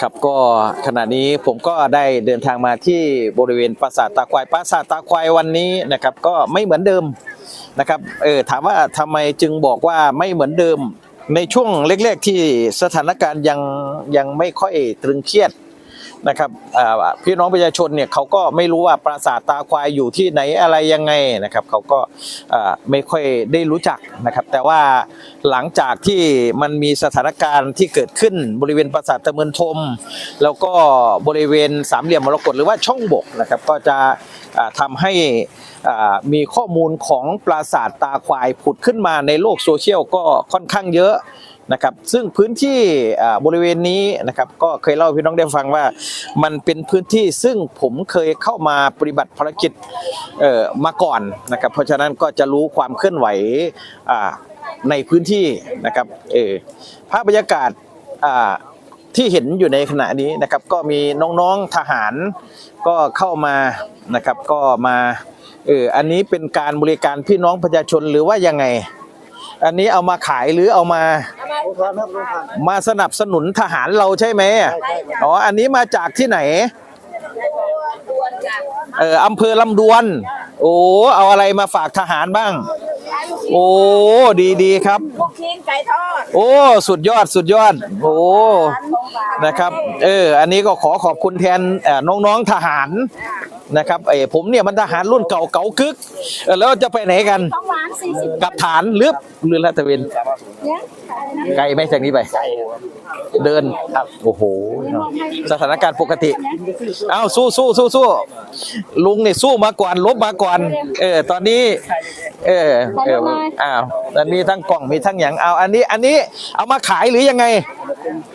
ครับก็ขณะนี้ผมก็ได้เดินทางมาที่บริเวณปราสาทตาควายปราสาทตาควายวันนี้นะครับ ก็ไม่เหมือนเดิมนะครับเออถามว่าทำไมจึงบอกว่าไม่เหมือนเดิม ในช่วงแรกๆที่สถานการณ์ยังยังไม่ค่อยตรึงเครียด นะครับพี่น้องประชาชนเนี่ยเขาก็ไม่รู้ว่าปราสาทตาควายอยู่ที่ไหนอะไรยังไงนะครับเขาก็ไม่ค่อยได้รู้จักนะครับ แต่ว่าหลังจากที่มันมีสถานการณ์ที่เกิดขึ้นบริเวณปราสาทตะเมินทม แล้วก็บริเวณสามเหลี่ยมมรกตหรือว่าช่องบกนะครับก็จะอ่าทำให้มีข้อมูลของปราสาทตาควายผุดขึ้นมาในโลกโซเชียลก็ค่อนข้างเยอะ นะครับซึ่งพื้นที่บริเวณนี้นะครับก็เคยเล่าพี่น้องได้ฟังว่า มันเป็นพื้นที่ซึ่งผมเคยเข้ามาปฏิบัติภารกิจมาก่อนนะครับเพราะฉะนั้นก็จะรู้ความเคลื่อนไหวในพื้นที่นะครับเออภาพบรรยากาศที่เห็นอยู่ในขณะนี้นะครับก็มีน้องๆทหารก็เข้ามานะครับก็มาเอออันนี้เป็นการบริการพี่น้องประชาชนหรือว่ายังไง อันนี้เอามาขายหรือเอามามาสนับสนุนทหารเราใช่ไหมอ๋อ อันนี้มาจากที่ไหน เอออำเภอลำดวน โอ้ เอาอะไรมาฝากทหารบ้าง โอ้ ดีดีๆครับ ลูกชิ้นไก่ทอดโอ้ สุดยอด สุดยอด โอ้ นะครับ เออ อันนี้ก็ขอขอบคุณแทนเอ่อน้องๆทหาร นะครับเออผมเนี่ยมันทหารรุ่นเก่าเก่ากึกเออแล้วจะไปไหนกันต้องหวานสี่สิบกับฐานหรือหรือลาดตระเวนเนี่ยไกลไหมจากนี้ไป เดินครับโอ้โห สถานการณ์ปกติ เอ้าสู้สู้สู้สู้ลุงเนี่ยสู้มาก่อนลบมาก่อนเออตอนนี้ เออเอออ้าวมันมีทั้งกล่องมีทั้งอย่างเอาอันนี้อันนี้เอามาขายหรือยังไง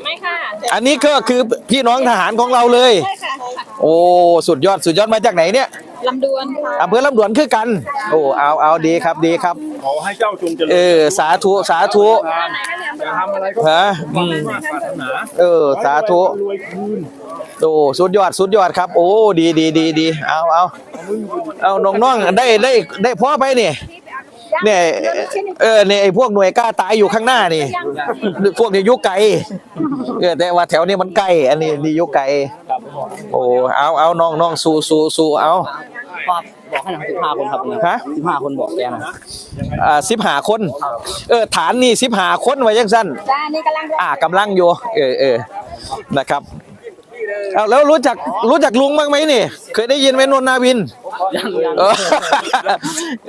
ไม่ค่ะ อันนี้ก็คือพี่น้องทหารของเราเลยใช่ค่ะ โอ้สุดยอดสุดยอดมาจากไหนเนี่ยลำดวนค่ะอำเภอลำดวนคือกัน โอ้เอาเอาดีครับดีครับ ขอให้เจ้าจงเจริญเออสาธุสาธุจะทำอะไรก็ฮะอืมปรารถนาเออสาธุรวยคืนโอ้สุดยอดสุดยอดครับ โอ้ดีดีดีดีเอาเอาเอาน้องน้องๆได้ได้ได้พ่อไปเนี่ยเนี่ยเออเนี่ยไอ้พวกหน่วยกล้าตายอยู่ข้างหน้านี่ พวกนี้อยุไกลเออแต่ว่าแถวนี้มันใกล้อันนี้นี่อยุไกล โอ้เอาเอาน้องน้องสู้สู้สู้เอาบอกบอกให้หนังสิบห้าคนครับเนี่ยฮะสิบห้าคนบอกแกนะอ่าสิบหาคน เออฐานนี่สิบหาคนไว้ยังสั้นจ้านี่กำลังอ่ากำลังอยู่เออเออนะครับเอาแล้วรู้จักรู้จักลุงบ้างไหมนี่ เคยได้ยินไหมนนท์นาวินยังยังเออ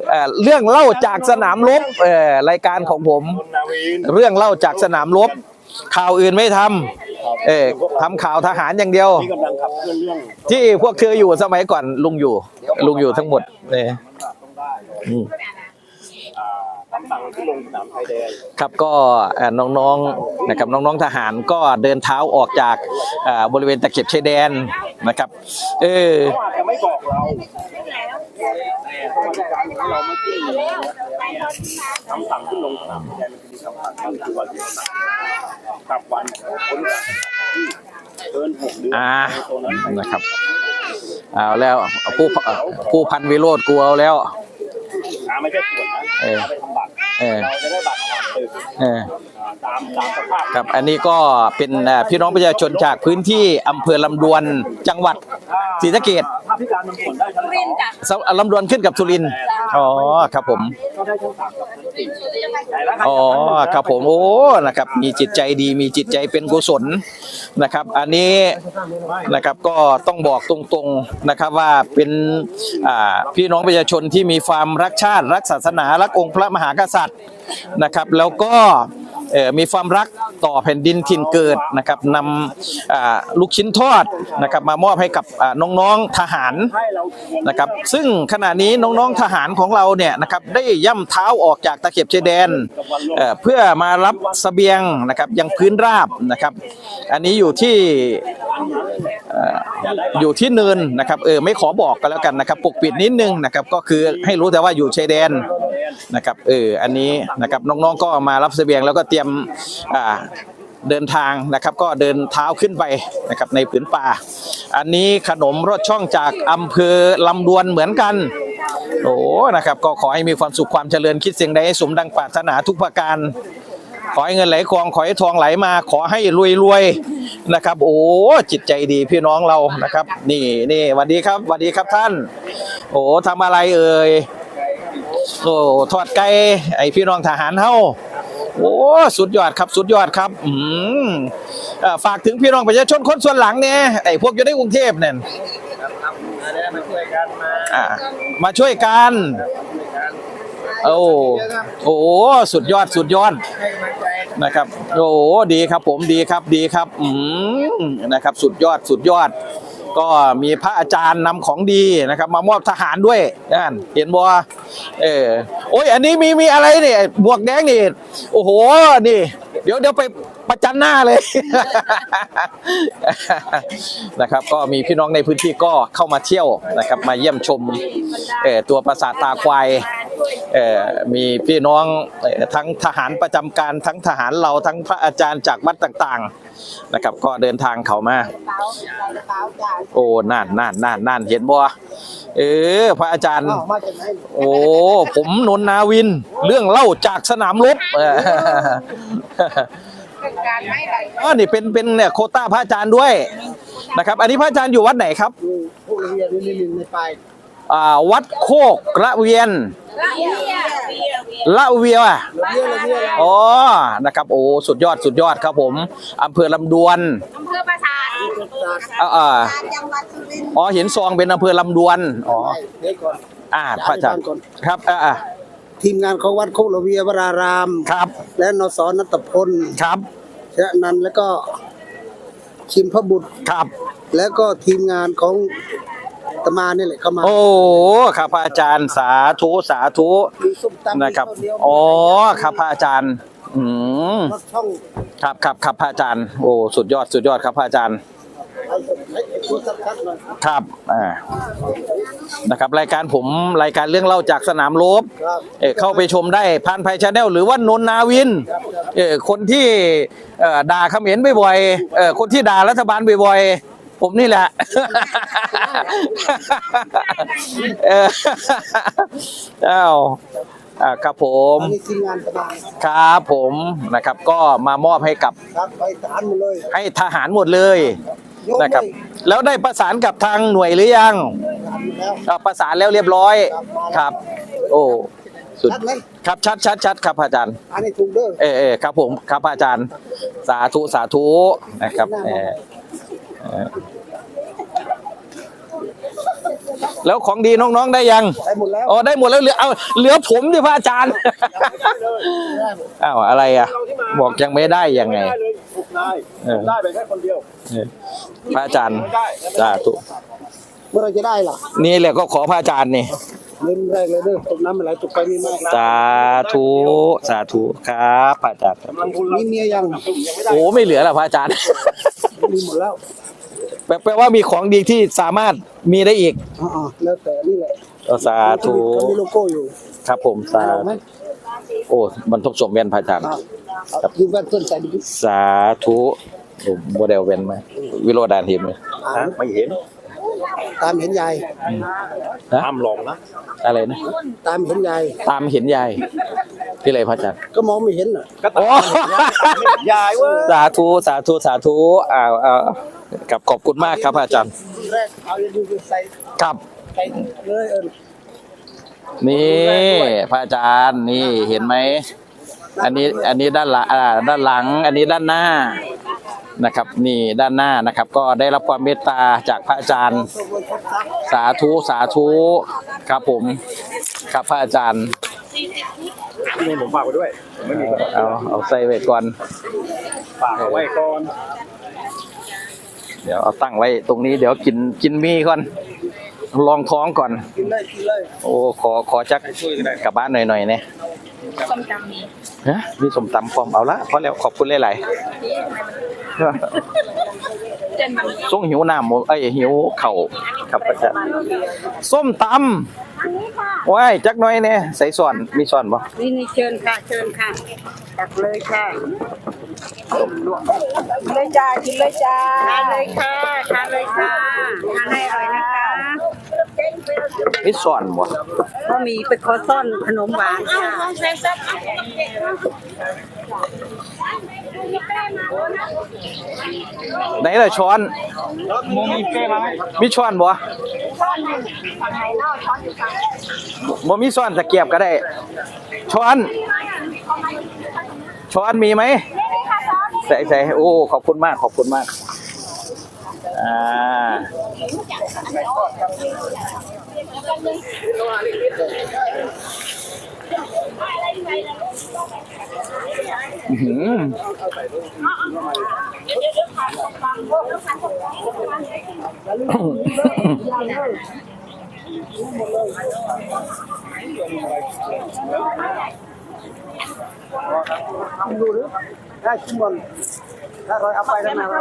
เอ่อเรื่องเล่าจากสนามรบเออรายการของผมนาวินเรื่องเล่าจากสนามรบ ข่าวอื่นไม่ทำเออทำข่าวทหารอย่างเดียว ที่กำลังขับเคลื่อนเรื่องที่พวกเธออยู่สมัยก่อนลุงอยู่ ลุงอยู่ทั้งหมดเนี่ยอืมคำสั่งที่ลงสนามไทยแดงครับก็เอ่อน้องๆนะครับน้องๆทหารก็เดินเท้าออกจากเอ่อบริเวณตะเข็บชายแดนนะครับ เออ เขาอาจจะไม่บอกเราแต่สวัสดิการ เราไม่ขึ้นคำสั่งที่ลงสนามไทยแดงมันจะมีคำสั่งก็คือวันที่กลับวันพ้นจากที่เกินหกเดือนอ่านะครับเอาแล้วผู้ผู้พันวิโรธกลัวเอาแล้วอาไม่ใช่ตรวจนะเอาไปทำบัตรเราจะได้บัตรผ่านตึกเอออ่าตามตามสภาพครับอันนี้ก็เป็นพี่น้องประชาชนจากพื้นที่อำเภอลำดวนจังหวัดศรีสะเกษถ้าพิการบางส่วนได้ชั้นสองลำดวนขึ้นกับสุรินทร์ อ๋อครับผมก็ได้ชั้นสามกับชั้นสี่แต่ละอ๋อครับผมโอ้นะครับ มีจิตใจดีมีจิตใจเป็นกุศลนะครับ อันนี้นะครับก็ต้องบอกตรงๆนะครับว่าเป็นพี่น้องประชาชนที่มีความรักชาติ รักศาสนา รักองค์พระมหากษัตริย์นะครับ แล้วก็มีความรัก ต่อแผ่นดินถิ่นเกิดนะครับนำลูกชิ้นทอดนะครับมามอบให้กับน้องๆทหารนะครับซึ่งขณะนี้น้องๆทหารของเราเนี่ยนะครับได้ย่ำเท้าออกจากตะเข็บชายแดนเพื่อมารับเสบียงนะครับยังพื้นราบนะครับ อันนี้อยู่ที่เอ่ออยู่ที่เนินนะครับเออไม่ขอบอกกันแล้วกันนะครับปกปิดนิดนึงนะครับก็คือให้รู้แต่ว่าอยู่ชายแดน นะครับเอออันนี้นะครับน้องๆก็มารับเสบียงแล้วก็เตรียมอ่าเดินทางนะครับก็เดินเท้าขึ้นไปนะครับในผืนป่า อันนี้ขนมรสช่องจากอำเภอลำดวนเหมือนกันโอ้นะครับก็ขอให้มีความสุขความเจริญคิดเสิ่งใดให้สมดังปรารถนาทุกประการ ขอให้เงินไหลคลองขอให้ทองไหลมา ขอให้รวยรวยๆนะครับ โอ้จิตใจดีพี่น้องเรานะครับ นี่นี่วัสดีครับวัสดีครับท่าน โอ้ทำอะไรเอ่ย โอ้ทอดไก่ไอพี่น้องทหารเฮาโอ้สุดยอดครับสุดยอดครับอืมอฝากถึงพี่น้องประชาชนคนส่วนหลังเนี่ยไอพวกอยู่ในกรุงเทพเนี่ยมาช่วยกันมามาช่วยกันโอ้โอ้สุดยอดสุดยอดนะครับ โอ้ดีครับผมดีครับดีครับ อืมนะครับ สุดยอดสุดยอด ก็มีพระอาจารย์นำของดีนะครับ มามอบทหารด้วยนั่นเห็นบ่เออโอ้ยอันนี้มีมีอะไรเนี่ยบวกแดงนี่โอ้โหนี่ เดี๋ยวเดี๋ยวไปประจันหน้าเลยนะครับ ก็มีพี่น้องในพื้นที่ก็เข้ามาเที่ยวนะครับ มาเยี่ยมชมเออตัวปราสาทตาควายเออมีพี่น้องทั้งทหารประจำการทั้งทหารเราทั้งพระอาจารย์จากวัดต่างๆ นะครับ ก็เดินทางเข้ามา โอ้น่านน่านน่านน่านเห็นบ่เออพระอาจารย์มาจากไหนโอ้ผมนนนาวิน เรื่องเล่าจากสนามรบเออการไม่ไหลอ๋อนี่เป็นเป็นเนี่ยโควต้าพระอาจารย์ด้วยนะครับ อันนี้พระอาจารย์อยู่วัดไหนครับพวกเรียนนี่นี่ในปลายอ่า วัดโคกระเวียนละเอียดเวียเวียละเวียระเบียระเบียอ๋อนะครับโอ้สุดยอดสุดยอดครับผมอำเภอลำดวนอำเภอปราสาทอ่าอ่าอ๋อเห็นซองเป็นอำเภอลำดวนอ๋อเดี๋ยวก่อนอ่าพระอาจารย์ก่อนครับอ่าอ่าทีมงานของวัดโคกระเวียวรารามครับ และนสนัตพลครับชนะนันท์แล้วก็ชิมพบุตรครับ แล้วก็ทีมงานของ ตมาเนี่ยแหละเข้ามาโอ้ครับพระอาจารย์สาธุสาธุมีส้มตำนะครับมีข้าวเหนียวอ๋อครับพระอาจารย์ อืมรถช่องครับครับครับพระอาจารย์ โอ้สุดยอดสุดยอดครับพระอาจารย์ไอ้ไอ้ไอ้พูดชัดๆหน่อยครับอ่านะครับ รายการผมรายการเรื่องเล่าจากสนามรบ ครับเอ่อเข้าไปชมได้พานภัยชาแนลหรือว่านนนาวินเอ่อคนที่เอ่อด่าเขมรบ่อยๆเอ่อคนที่ด่ารัฐบาลบ่อยๆ ผมนี่แหละ เอออ้าวอ่าครับผมนี่ทีมงานตมาครับผมนะครับ ก็มามอบให้กับครับไปฐานหมดเลยให้ทหารหมดเลยยกนะครับ เลยแล้วได้ประสานกับทางหน่วยหรือยังฐานหมดแล้วอ่าประสานแล้วเรียบร้อยครับ โอ้สุดชัดไหมครับชัดชัดชัดครับอาจารย์ อันนี้ถูกเด้อเออเออครับผมครับอาจารย์ สาธุสาธุนะครับเออเออ แล้วของดีน้องๆได้ยังได้หมดแล้วอ๋อได้หมดแล้วเหลือเอาเหลือผมดิพระอาจารย์อ้าวอะไรอะ บอกยังไม่ได้ยังไงได้เลยถูกได้เออได้ไปแค่คนเดียวเออพระอาจารย์สาธุเมื่อไหรจะได้ล่ะนี่แหละก็ขอพระอาจารย์นี่เริ่มแรกเลยเด้อตกน้ำอะไรตกไปมีมากสาธุสาธุครับพระอาจารย์กำลังทุนมีเมียยังโอ้ไม่เหลือแล้วพระอาจารย์มีหมดแล้ว แปลแปลว่ามีของดีที่สามารถมีได้อีกอ๋อๆแล้วแต่นี่แหละก็สาธุ เขามีโลโก้อยู่ครับผมสาเอาไหมธุโอ้มันทกสมเวียนพระอาจารย์ครับเอายืมแว่นเพื่อนใส่ดิสาธุโอ้โมเดลเวียนไหมวิโรดานเห็นไหมอ่านไม่เห็นตามเห็นยายฮะห้ามลองนะ อะไรนะ ตามเห็นยาย ตามเห็นยายที่ไรพระอาจารย์ก็มองไม่เห็นน่ะโอ้ ยายเว้ย สาธุสาธุสาธุอ้าวอ้าว กับขอบคุณมากครับพระอาจารย์แรกเอาอย่าดูใส่ครับใส่เลยเออนี่พระอาจารย์นี่เห็นไหมอันนี้อันนี้ด้านหลังอ่าด้านหลัง อันนี้ด้านหน้านะครับ นี่ด้านหน้านะครับ ก็ได้รับความเมตตาจากพระอาจารย์ สาธุสาธุครับผมครับพระอาจารย์นี่ผมฝากไว้ด้วยผมไม่มีกระเป๋าเอาเอาใส่ไว้ก่อนฝากเอาไว้ก่อน เดี๋ยวเอาตั้งไว้ตรงนี้เดี๋ยวกินกินมีก่อน ลองท้องก่อน กินเลยกินเลยโอ้ขอขอจักกลับบ้านหน่อยๆเนี่ยส้มตำมีฮะมีสมตำพร้อมเอาละพอแล้วขอบคุณหลายๆเจนมันส่งหิวน้ำหมดเอ้ยหิวเข่าวครับอาจารย์ส้มตำ ว้ายจักหน่อยเนี่ยใส่ส่วนมีส่วนบ่นี่นี่เชิญค่ะเชิญค่ะตักเลยค่ะกินเลยจ้ากินเลยจ้าทานเลยค่ะทานเลยค่ะทานให้อร่อยนะคะมีส่วนบ่ก็มีเป็นคอซ่อนขนมหวานค่ะ ไหนล่ะช้อนมีช้อนบ่บ่มีช้อนตะเกียบก็ได้ ช้อน ช้อนมีไหมใส่ใส่โอ้ขอบคุณมากขอบคุณมากอ่า อื้อหือได้ชิมบอลถ้าร้อยเอาไปได้ไหมวะ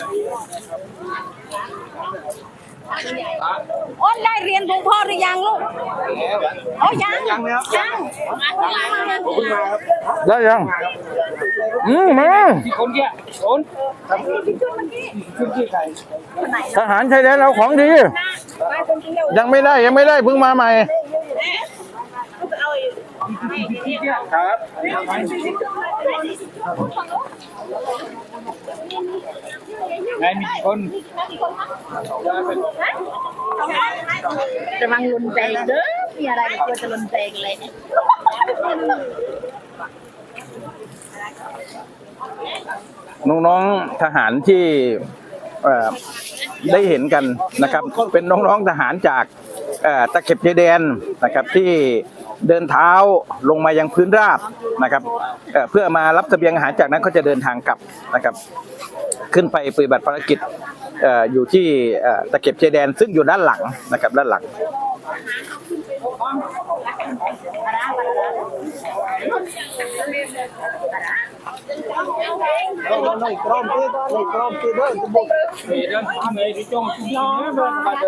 โอ้ได้เรียนหลวงพ่อหรือยังลูกโอ้ยังยังยังได้ยัง อืมมาคนเกี้ยคนทหารชายแดนเราของดี ยังไม่ได้ยังไม่ได้เพิ่งมาใหม่ ไงมีกี่คนจะมังรุนแรงเด้อมีอะไรกลัวจะรุนแรงเลยน้องๆทหารที่เอ่อได้เห็นกันนะครับ เป็นน้องๆทหารจากเอ่อตะเข็บชายแดนนะครับที่ เดินเท้าลงมายังพื้นราบนะครับเเพื่อมารับเสบียงอาหารจากนั้นก็จะเดินทางกลับนะครับ ขึ้นไปปฏิบัติภารกิจอออยู่ที่ตะเข็บชายแดนซึ่งอยู่ด้านหลังนะครับด้านหลัง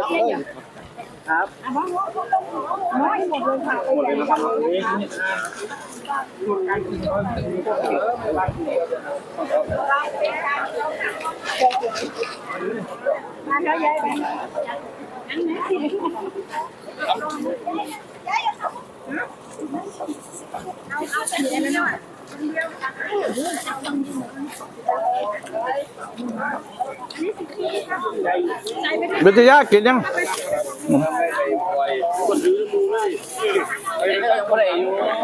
ในกรอมที่ในกรอมที่เดินจะบุกเรื่องทำอะไรที่จ้องที่นี่เดินไปเดินเลยวิทยากินยังก็ได้อยู่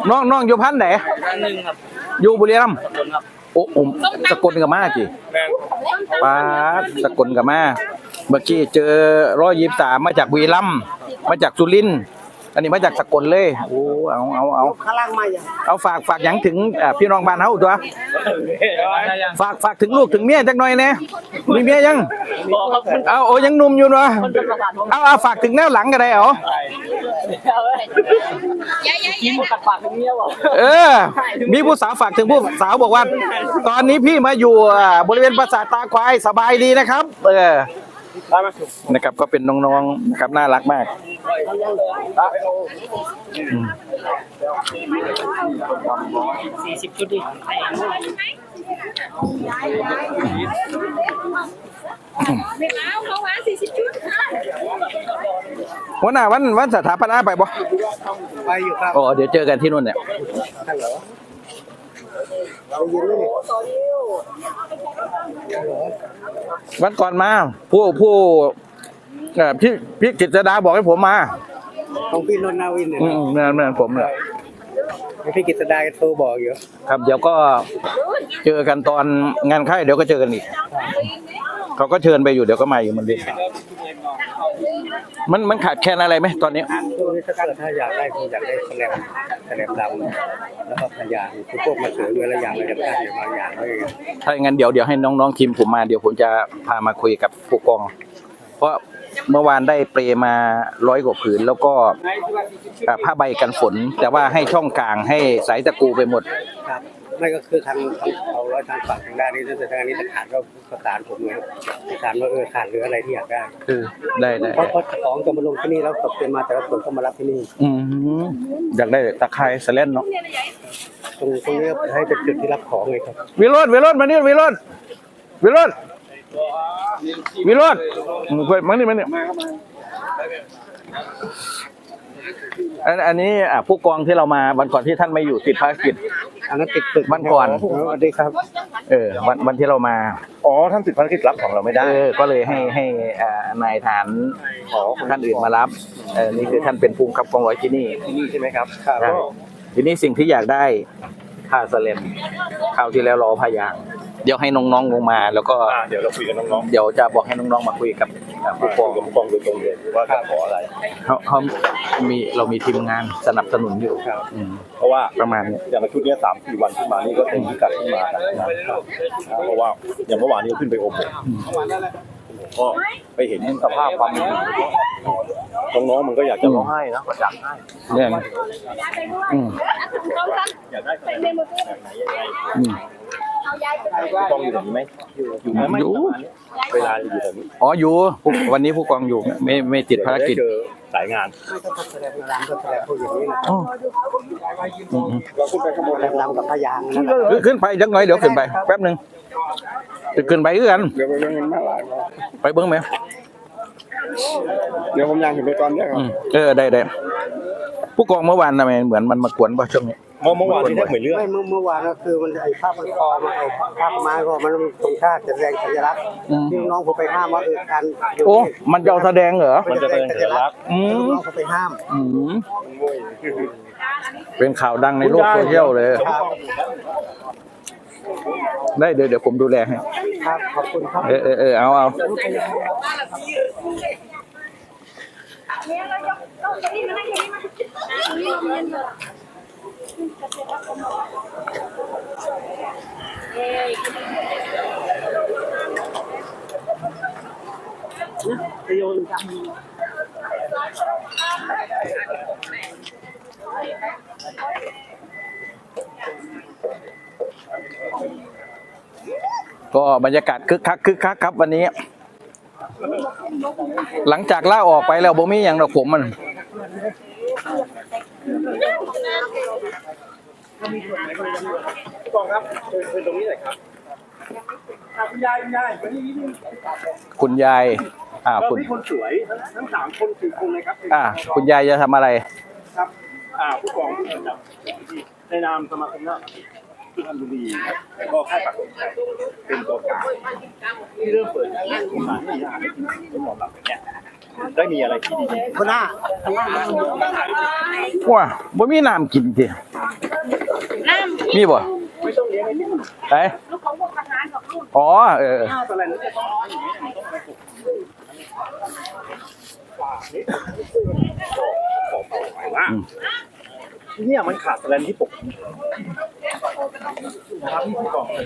น้องน้องอยู่พันไหนอันหนึ่งครับอยู่บุรีรัมย์คนครับโอ้โอมสกลกับมาจีป้าดสกลกับมาเมื่อกี้เจอร้อยยี่สามมาจากบุรีรัมย์มาจากสุรินทร์ อันนี้มาจากสกลเลยโอ้เอาเอาเอาข้างล่างมาอย่างเอาฝากฝากหยังถึงเอ่อพี่น้องบ้านเฮาตัวได้ยังฝากฝากถึงลูกถึงเมียจักหน่อยแน่มีเมียยังบอกครับมันเอาโอ้ยังหนุ่มอยู่เนาะจะประกาศผมเอาเอาฝากถึงแนวหลังก็ได้เหรอกินหมดกัดปากตรงนี้วะเออ มีผู้สาวฝากถึงผู้สาวบอกว่า ตอนนี้พี่มาอยู่อ่าบริเวณปราสาทตาควายสบายดีนะครับ เออ นะครับก็เป็นน้องๆนะครับน่ารักมากสี่สิบชุดดิไม่เอาเขาหวานสี่สิบชุดค่ะวันหน้าวันวันสถาปนาไปบ่ไปอยู่ครับอ๋อเดี๋ยวเจอกันที่นู่นเนี่ยฮัลโหลเรายินเลยนี่ วันก่อนมา ผู้ผู้เอ่อพี่พี่กิตดาบอกให้ผมมาของพี่นนท์นาวินเนี่ยอืมเมื่อเมื่อผมเนี่ยพี่กิตดาโทรบอกอยู่ครับ เดี๋ยวก็เจอกันตอนงานค่ายเดี๋ยวก็เจอกันอีกเขาก็เชิญไปอยู่เดี๋ยวก็มาอยู่เหมันเดิม มันมันขาดแคลนอะไรไหมตอนนี้ ช่วงนี้ถ้าถ้าอยากได้คงอยากได้แสลมแสลมดำแล้วก็พยางคือพวกมาเสือด้วยแล้วอย่างเราจะได้อยู่บางอย่างไว้ถ้าอย่างนั้นเดี๋ยวเดี๋ยวให้น้องๆทีมผมมาเดี๋ยวผมจะพามาคุยกับผู้กอง เพราะเมื่อวานได้เปรมาร้อยกว่าผืน แล้วก็อ่าผ้าใบกันฝน แต่ว่าให้ช่องกลางให้สายตะกูไปหมดครับ ไม่ก็คือทางทางเขาแล้วทางฝั่งทางด้านนี้ถ้าทางนี้จะขาดก็ประสานผมเลยประสานว่าเออขาดหรืออะไรที่อยากได้คือได้ได้เพราะเพราะของจะมาลงที่นี่แล้วตกเป็นมาแต่ละส่วนก็มารับที่นี่อืมอยากได้ตะไคร้สแลนเนาะตรงตรงนี้ให้เป็นจุดที่รับของเลยครับวิโรดวิโรดมานี่วิโรดวิโรดวิโรดมึงไปมานี่มานี่ อันอันนี้อะผู้กองที่เรามาวันก่อนที่ท่านไม่อยู่ติดภารกิจ อันนั้นติดตึกวันก่อน สวัสดีครับ เออวันวันที่เรามาอ๋อท่านติดภารกิจรับของเราไม่ได้ เออก็เลยให้ให้อ่านายฐานของท่านอื่นมารับเออนี่คือท่านเป็นภูมิกับกองร้อยที่นี่ ที่นี่ใช่ไหมครับใช่ทีนี้สิ่งที่อยากได้ค่าสเลมคราวที่แล้วรอพยางค์เดี๋ยวให้น้องๆลงมา แล้วก็อ่าเดี๋ยวเราคุยกับน้องเดี๋ยวจะบอกให้น้องๆมาคุยกับอ่าๆผู้ผู้กกอองงกับผู้กองโดยตรงเลยว่าจะขออะไร เขาเขามีเรามีทีมงานสนับสนุนอยู่ครับ อืมเพราะว่าประมาณนี้อย่างในชุดเนี้ยสามสี่วันขึ้นมานี่ก็เต็มพิกัดขึ้นมากันนะเพราะว่าอย่างเมื่อวานนี้ขึ้นไปอบรมก็ไปเห็นสภาพความเป็นอยู่น้องๆมันก็อยากจะร้องไห้นะก็อยากให้เรื่องอืม อยากได้ขนาดไหนแบบไหนยังไงอืม ผู้กองอยู่แบบนี้ไหมอยู่อยู่ไหมไม่อยู่ประมาณนี้เวลาอยู่แบบนี้อ๋ออยู่ผู้วันนี้ผู้กองอยู่ไม่ไม่ติดภารกิจเดี๋ยวได้เจอสายงานไม่ก็แสดงรำก็แสดงพวกอย่างนี้นะอ๋ออืมอืมเราขึ้นไปข้างบนแสดงรำกับพยางค์นั่นแหละขึ้นขึ้นไปจังหน่อยเดี๋ยวขึ้นไปแป๊บหนึ่งจะขึ้นไปคือกันเดี๋ยวไปเรื่องเงินมาหลายไปเบิ้งไหมเดี๋ยวผมยังเห็นไปตอนนี้ครัอืบมเออได้ได้ผู้กองเมื่อวานทำไมเหมือนมันมากวนป่ะช่วงนี้ เมื่อเมื่อวานที่ได้เหมือนเรื่องไม่เมื่อเมื่อวานก็คือมันไอ้ภาพมันคอมันไอ้ภาพไม้ก็มันตรงชาติจะแสดงสัญลักษณ์อืมที่น้องผมไปห้ามว่าเออการยู่โอ้มันจะเอาแสดงเหรอมันจะเป็นสัญลักษณ์อืมน้องเขาไปห้ามอืมเป็นข่าวดังในโลกโซเชียลเลยได้เดี๋ยวเดี๋ยวผมดูแลให้ครับขอบคุณครับเออเออเออเอาเอาเนี่ยเรายกเก้าอี้มานั่งอย่างนี้มา ตรงนี้ลมเย็นเลยก็บรรยากาศคึกคักคึกคักครับวันนี้ หลังจากล่าออกไปแล้วบ่มีอย่างดอกผมมัน กองครับเชิญเชิญตรงนี้หน่อยครับคุณยายคุณยายวันนี้นิดนึงคุณยายอ่าเราคุณที่คนสวยทั้งทั้งสามคนสี่คนเลยครับอ่าคุณยายจะทำอะไร ครับอ่าผู้กองผู้กำกับในนามสมาคมนาฏสุพรรณบุรีครับแล้วก็ค่ายปักธงชัยเป็นตัวกลางที่เริ่มเปิดร้านอาหารที่อาหารเป็นหมอหลับเนี่ย ได้มีอะไรที่ดีคนหน้าว้าบ่มีน้ำกินทีน้มีบ่ไม่ต้องเลี้ยงให้ที่ไหนำลูกของพวกทหารกับลูกอ๋อเออข้าวอะไรนั่นจะต้องอย่างนี้ต้องไปปลูกบอกบอกไปว่าที่เนี่ยมันขาดแสลนที่ปกนะครับที่ผู้กองเคย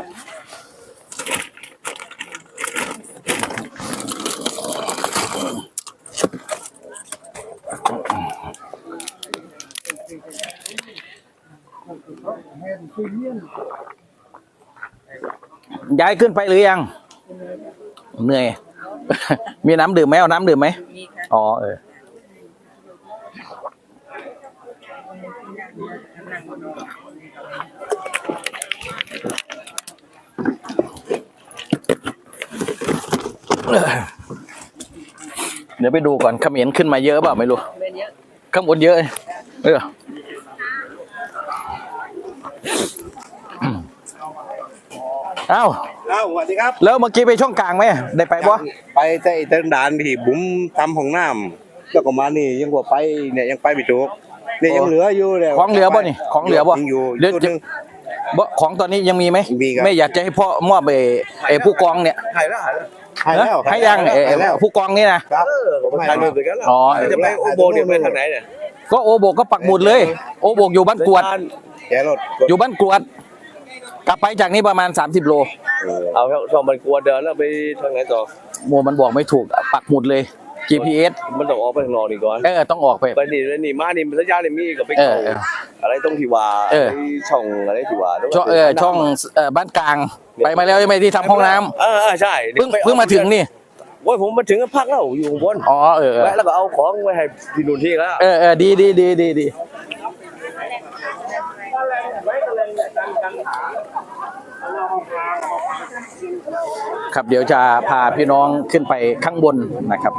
ย้ายขึ้นไปหรือยัง เหนื่อย มีน้ำดื่มไหมเอาน้ำดื่มไหมอ๋อเออเดี๋ยวไปดูก่อนเขมิ้นขึ้นมาเยอะเปล่าไม่รู้ข้างบนเยอะเออเอ้า อ้าวสวัสดีครับ แล้วเมื่อกี้ไปช่องกลางไหมได้ไปบ่ไปแต่เตินดานที่บุ๋มทำของน้ำแล้วก็มานี่ยังว่าไปเนี่ยยังไปไม่ถูกเนี่ยยังเหลืออยู่เนี่ยของเหลือบ่นี่ของเหลือบ่ยังอยู่เดี๋ยวชุดหนึงบ่ของตอนนี้ยังมีไหมมีครับไม่อยากจะให้พ่อมอบไอ้ไอ้ผู้กองเนี่ยหายแล้วหายแล้วให้ยังไอ้ไอ้หายแล้วผู้กองนี่นะครับผมถ่ายรูปไปกันแล้วอ๋อจะไปอุโบเนี่ยไปทางไหนเนี่ยก็โอโบกก็ปักหมุดเลย โอโบกอยู่บ้านกวดแกรถอยู่บ้านกวด กลับไปจากนี้ประมาณ 30 โลเอาช่องมันกลัวเดินแล้วไปทางไหนต่อโมมันบอกไม่ถูกปักหมุดเลย GPS มันต้องออกไปข้างนอกนี่ก่อนเออต้องออกไปไปนี่แล้วนี่มานี่มันสัญญาณนี่มีกับไปเอเข้าอเอออะไรต้องที่ว่าเออไอ้ช่องอะไรที่ว่าช่องเออช่องเออบ้านกลาง ไปมาแล้วใช่ไหมที่ทำห้องน้ำเออเออใช่เพิ่งเพิ่งมาถึงนี่โอ้ยผมมาถึงก็พักแล้วอยู่ข้างบนอ๋อเออเออแวะแล้วก็เอาของไว้ให้พี่นุ่นที่แล้วเออเออดีดีดีดีดี ครับเดี๋ยวจะพาพี่น้องขึ้นไปข้างบนนะครับ